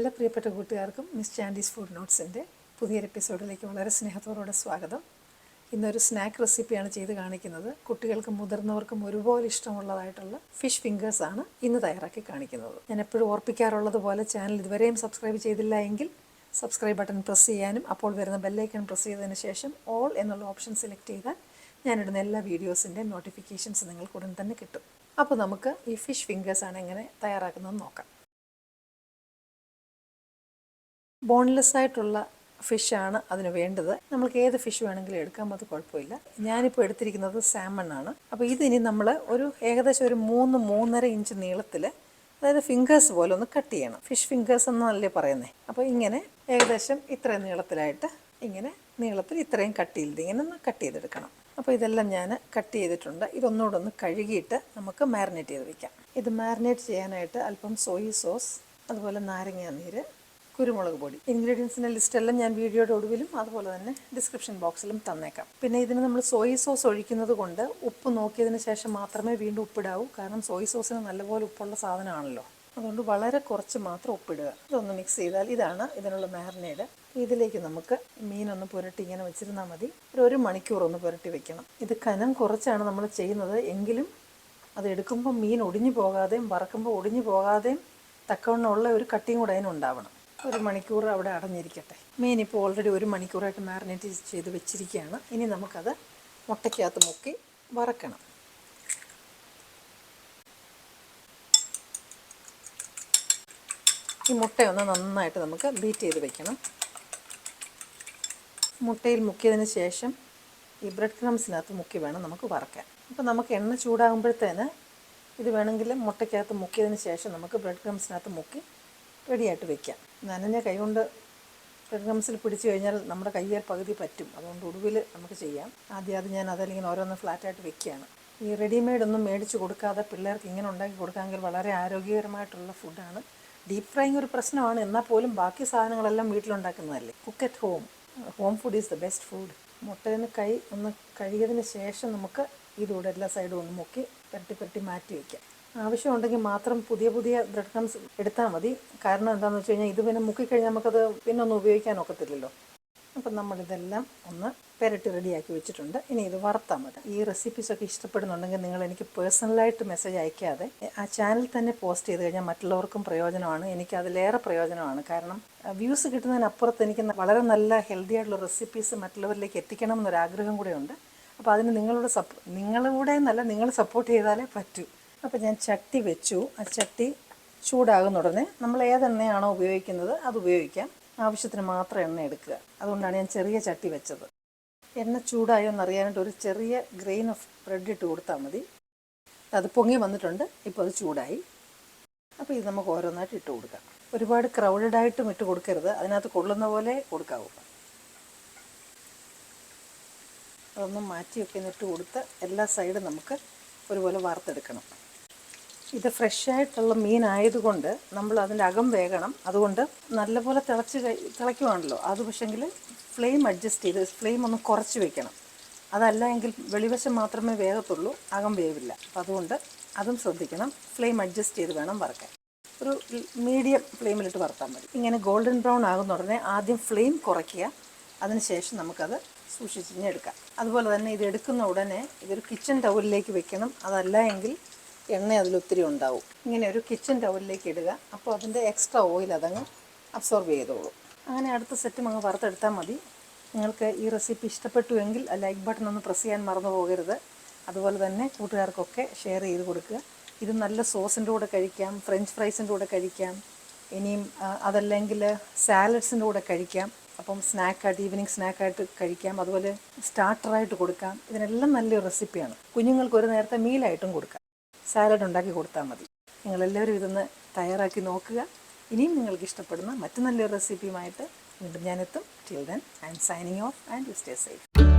എല്ലാ പ്രിയപ്പെട്ട കൂട്ടുകാർക്കും മിസ് ചാൻഡീസ് ഫുഡ് നോട്ട്സിന്റെ പുതിയൊരു എപ്പിസോഡിലേക്ക് വളരെ സ്നേഹത്തോടെ സ്വാഗതം. ഇന്നൊരു സ്നാക്ക് റെസിപ്പിയാണ് ചെയ്ത് കാണിക്കുന്നത്. കുട്ടികൾക്കും മുതിർന്നവർക്കും ഒരുപോലെ ഇഷ്ടമുള്ളതായിട്ടുള്ള ഫിഷ് ഫിംഗേഴ്സ് ആണ് ഇന്ന് തയ്യാറാക്കി കാണിക്കുന്നത്. ഞാൻ എപ്പോഴും ഓർപ്പിക്കാറുള്ളത് പോലെ ചാനൽ ഇതുവരെയും സബ്സ്ക്രൈബ് ചെയ്തില്ല എങ്കിൽ സബ്സ്ക്രൈബ് ബട്ടൺ പ്രസ് ചെയ്യാനും അപ്പോൾ വരുന്ന ബെല്ലൈക്കൺ പ്രസ് ചെയ്തതിന് ശേഷം ഓൾ എന്നുള്ള ഓപ്ഷൻ സെലക്ട് ചെയ്താൽ ഞാനിടുന്ന എല്ലാ വീഡിയോസിന്റെ നോട്ടിഫിക്കേഷൻസ് നിങ്ങൾക്ക് ഉടൻ തന്നെ കിട്ടും. അപ്പോൾ നമുക്ക് ഈ ഫിഷ് ഫിംഗേഴ്സ് ആണ് എങ്ങനെ തയ്യാറാക്കുന്നതെന്ന് നോക്കാം. ബോൺലെസ് ആയിട്ടുള്ള ഫിഷാണ് അതിന് വേണ്ടത്. നമുക്ക് ഏത് ഫിഷ് വേണമെങ്കിലും എടുക്കാം അത് കുഴപ്പമില്ല. ഞാനിപ്പോൾ എടുത്തിരിക്കുന്നത് സാമൺ ആണ്. അപ്പോൾ ഇതിനി നമ്മൾ ഒരു ഏകദേശം ഒരു മൂന്ന് മൂന്നര ഇഞ്ച് നീളത്തിൽ അതായത് ഫിംഗേഴ്സ് പോലെ ഒന്ന് കട്ട് ചെയ്യണം. ഫിഷ് ഫിംഗേഴ്സ് എന്നല്ലേ പറയുന്നത് അപ്പോൾ ഇങ്ങനെ ഏകദേശം ഇത്രയും നീളത്തിലായിട്ട് ഇങ്ങനെ നീളത്തിൽ ഇത്രയും കട്ട് ചെയ്ത് ഇങ്ങനെ ഒന്ന് കട്ട് ചെയ്തെടുക്കണം. അപ്പോൾ ഇതെല്ലാം ഞാൻ കട്ട് ചെയ്തിട്ടുണ്ട്. ഇതൊന്നുകൂടെ ഒന്ന് കഴുകിയിട്ട് നമുക്ക് മാരിനേറ്റ് ചെയ്ത് വയ്ക്കാം ഇത് മാരിനേറ്റ് ചെയ്യാനായിട്ട് അല്പം സോയി സോസ് അതുപോലെ നാരങ്ങ നീര് കുരുമുളക് പൊടി. ഇൻഗ്രീഡിയൻസിന്റെ ലിസ്റ്റെല്ലാം ഞാൻ വീഡിയോയുടെ ഒടുവിലും അതുപോലെ തന്നെ ഡിസ്ക്രിപ്ഷൻ ബോക്സിലും തന്നേക്കാം. പിന്നെ ഇതിന് നമ്മൾ സോയി സോസ് ഒഴിക്കുന്നത് കൊണ്ട് ഉപ്പ് നോക്കിയതിന് ശേഷം മാത്രമേ വീണ്ടും ഉപ്പിടാവൂ. കാരണം സോയി സോസിന് നല്ലപോലെ ഉപ്പുള്ള സാധനമാണല്ലോ. അതുകൊണ്ട് വളരെ കുറച്ച് മാത്രം ഉപ്പിടുക. ഇതൊന്ന് മിക്സ് ചെയ്താൽ ഇതാണ് ഇതിനുള്ള മാരിനേഡ്. ഇതിലേക്ക് നമുക്ക് മീനൊന്ന് പുരട്ടി ഇങ്ങനെ വെച്ചിരുന്നാൽ മതി. ഒരു ഒരു മണിക്കൂർ ഒന്ന് പുരട്ടി വെക്കണം. ഇത് കനം കുറച്ചാണ് നമ്മൾ ചെയ്യുന്നത്. എങ്കിലും അത് എടുക്കുമ്പോൾ മീൻ ഒടിഞ്ഞു പോകാതെയും വറക്കുമ്പോൾ ഒടിഞ്ഞു പോകാതെയും തക്കവണ്ണമുള്ള ഒരു കട്ടിയും കൂടെ അതിനുണ്ടാവണം ഒരു മണിക്കൂർ അവിടെ അടഞ്ഞിരിക്കട്ടെ. മീൻ ഇപ്പോൾ ഓൾറെഡി ഒരു മണിക്കൂറായിട്ട് മാറിനേറ്റ് ചെയ്ത് വെച്ചിരിക്കുകയാണ്. ഇനി നമുക്കത് മുട്ടയ്ക്കകത്ത് മുക്കി വറക്കണം. ഈ മുട്ടയൊന്ന് നന്നായിട്ട് നമുക്ക് ബീറ്റ് ചെയ്ത് വെക്കണം. മുട്ടയിൽ മുക്കിയതിന് ശേഷം ഈ ബ്രെഡ് ക്രംസിനകത്ത് മുക്കി വേണം നമുക്ക് വറക്കാൻ. അപ്പോൾ നമുക്ക് എണ്ണ ചൂടാകുമ്പോഴത്തേന് ഇത് വേണമെങ്കിൽ മുട്ടയ്ക്കകത്ത് മുക്കിയതിന് ശേഷം നമുക്ക് ബ്രെഡ് ക്രംസിനകത്ത് മുക്കി റെഡിയായിട്ട് വെക്കാം. നനഞ്ഞ കൈകൊണ്ട് ബ്രെഡ് ക്രംസിൽ പിടിച്ചു കഴിഞ്ഞാൽ നമ്മുടെ കയ്യിൽ പകുതി പറ്റും. അതുകൊണ്ട് ഒടുവിൽ നമുക്ക് ചെയ്യാം. ആദ്യം അത് ഞാൻ അതല്ലെങ്കിൽ ഓരോന്ന് ഫ്ലാറ്റായിട്ട് വെക്കുകയാണ്. ഈ റെഡിമെയ്ഡ് ഒന്നും മേടിച്ച് കൊടുക്കാതെ പിള്ളേർക്ക് ഇങ്ങനെ ഉണ്ടാക്കി കൊടുക്കാമെങ്കിൽ വളരെ ആരോഗ്യകരമായിട്ടുള്ള ഫുഡാണ് ഡീപ് ഫ്രൈങ് ഒരു പ്രശ്നമാണ്. എന്നാൽ പോലും ബാക്കി സാധനങ്ങളെല്ലാം വീട്ടിലുണ്ടാക്കുന്നതല്ലേ. Cook at home home food is the best food മുട്ടേന്ന് കൈ ഒന്ന് കഴുകിയതിന് ശേഷം നമുക്ക് ഇതുകൂടെ എല്ലാ സൈഡും ഒന്ന് മുക്കി പുരട്ടി പുരട്ടി മാറ്റി വയ്ക്കാം ആവശ്യമുണ്ടെങ്കിൽ മാത്രം പുതിയ പുതിയ ബ്രെഡ് ക്രംസ് എടുത്താൽ മതി. കാരണം എന്താണെന്ന് വെച്ച് കഴിഞ്ഞാൽ ഇത് പിന്നെ മുക്കിക്കഴിഞ്ഞാൽ നമുക്കത് പിന്നെ ഒന്നും ഉപയോഗിക്കാൻ ഒക്കത്തില്ലല്ലോ. അപ്പം നമ്മളിതെല്ലാം ഒന്ന് പെരട്ടി റെഡിയാക്കി വെച്ചിട്ടുണ്ട്. ഇനി ഇത് വറുത്താൽ മതി. ഈ റെസിപ്പീസൊക്കെ ഇഷ്ടപ്പെടുന്നുണ്ടെങ്കിൽ നിങ്ങൾ എനിക്ക് പേഴ്സണലായിട്ട് മെസ്സേജ് അയക്കാതെ ആ ചാനൽ തന്നെ പോസ്റ്റ് ചെയ്ത് കഴിഞ്ഞാൽ മറ്റുള്ളവർക്കും പ്രയോജനമാണ്. എനിക്ക് അതിലേറെ പ്രയോജനമാണ്. കാരണം വ്യൂസ് കിട്ടുന്നതിനപ്പുറത്ത് എനിക്ക് വളരെ നല്ല ഹെൽത്തി ആയിട്ടുള്ള റെസിപ്പീസ് മറ്റുള്ളവരിലേക്ക് എത്തിക്കണം എന്നൊരാഗ്രഹം കൂടെയുണ്ട് അപ്പോൾ അതിന് നിങ്ങളുടെ സപ്പോ നിങ്ങളുടെ നല്ല നിങ്ങൾ സപ്പോർട്ട് ചെയ്താലേ പറ്റൂ. അപ്പോൾ ഞാൻ ചട്ടി വെച്ചു. ആ ചട്ടി ചൂടാകുന്ന ഉടനെ നമ്മൾ ഏതെണ്ണയാണോ ഉപയോഗിക്കുന്നത് അത് ഉപയോഗിക്കാം. ആവശ്യത്തിന് മാത്രം എണ്ണ എടുക്കുക. അതുകൊണ്ടാണ് ഞാൻ ചെറിയ ചട്ടി വെച്ചത്. എണ്ണ ചൂടായോ എന്നറിയാനായിട്ട് ഒരു ചെറിയ ഗ്രെയിൻ ഓഫ് ബ്രെഡ് ഇട്ട് കൊടുത്താൽ മതി. അത് പൊങ്ങി വന്നിട്ടുണ്ട്. ഇപ്പോൾ അത് ചൂടായി. അപ്പോൾ ഇത് നമുക്ക് ഓരോന്നായിട്ട് ഇട്ട് കൊടുക്കാം. ഒരുപാട് ക്രൗഡഡ് ആയിട്ടും ഇട്ട് കൊടുക്കരുത്. അതിനകത്ത് കൊള്ളുന്ന പോലെ കൊടുക്കാവൂ. അതൊന്നും മാറ്റിയൊക്കെ ഇട്ട് കൊടുത്ത് എല്ലാ സൈഡും നമുക്ക് ഒരുപോലെ വാർത്തെടുക്കണം ഇത് ഫ്രഷ് ആയിട്ടുള്ള മീൻ ആയതുകൊണ്ട് നമ്മൾ അതിന്റെ അകം വേകണം. അതുകൊണ്ട് നല്ലപോലെ തിളച്ച് തിളയ്ക്കുവാണല്ലോ. അത് പക്ഷെങ്കിൽ ഫ്ലെയിം അഡ്ജസ്റ്റ് ചെയ്ത് ഫ്ലെയിം ഒന്ന് കുറച്ച് വെക്കണം. അതല്ല എങ്കിൽ വെളിവശം മാത്രമേ വേഗത്തുള്ളൂ അകം വേവില്ല. അപ്പം അതുകൊണ്ട് അതും ശ്രദ്ധിക്കണം. ഫ്ലെയിം അഡ്ജസ്റ്റ് ചെയ്ത് വേണം വറക്കാൻ. ഒരു മീഡിയം ഫ്ലെയിമിലിട്ട് വറുത്താൽ മതി. ഇങ്ങനെ ഗോൾഡൻ ബ്രൗൺ ആകുന്ന ഉടനെ ആദ്യം ഫ്ലെയിം കുറയ്ക്കുക. അതിനുശേഷം നമുക്കത് സൂക്ഷിച്ചിഞ്ഞെടുക്കാം അതുപോലെ തന്നെ ഇത് എടുക്കുന്ന ഉടനെ ഇതൊരു കിച്ചൺ ടവലിലേക്ക് വെക്കണം. അതല്ല എങ്കിൽ എണ്ണ അതിലൊത്തിരി ഉണ്ടാവും. ഇങ്ങനെ ഒരു കിച്ചൺ ടവലിലേക്ക് ഇടുക. അപ്പോൾ അതിന്റെ എക്സ്ട്രാ ഓയിൽ അതങ്ങ് അബ്സോർബ് ചെയ്തോളൂ. അങ്ങനെ അടുത്ത സെറ്റും അങ്ങ് വറുത്തെടുത്താൽ മതി. നിങ്ങൾക്ക് ഈ റെസിപ്പി ഇഷ്ടപ്പെട്ടുവെങ്കിൽ ലൈക്ക് ബട്ടൺ ഒന്ന് പ്രസ് ചെയ്യാൻ മറന്നു പോകരുത്. അതുപോലെ തന്നെ കൂട്ടുകാർക്കൊക്കെ ഷെയർ ചെയ്ത് കൊടുക്കുക. ഇത് നല്ല സോസിന്റെ കൂടെ കഴിക്കാം ഫ്രഞ്ച് ഫ്രൈസിന്റെ കൂടെ കഴിക്കാം ഇനിയും അതല്ലെങ്കിൽ സാലഡ്സിന്റെ കൂടെ കഴിക്കാം. അപ്പം സ്നാക്കായിട്ട് ഈവനിങ് സ്നാക്കായിട്ട് കഴിക്കാം. അതുപോലെ സ്റ്റാർട്ടറായിട്ട് കൊടുക്കാം. ഇതിനെല്ലാം നല്ലൊരു റെസിപ്പിയാണ് കുഞ്ഞുങ്ങൾക്ക് ഒരു നേരത്തെ മീലായിട്ടും കൊടുക്കാം. സാലഡ് ഉണ്ടാക്കി കൊടുത്താൽ മതി. നിങ്ങളെല്ലാവരും ഇതൊന്ന് തയ്യാറാക്കി നോക്കുക. ഇനിയും നിങ്ങൾക്ക് ഇഷ്ടപ്പെടുന്ന മറ്റു നല്ലൊരു റെസിപ്പിയുമായിട്ട് വീണ്ടും ഞാനെത്തും. Till then I am signing off and you stay safe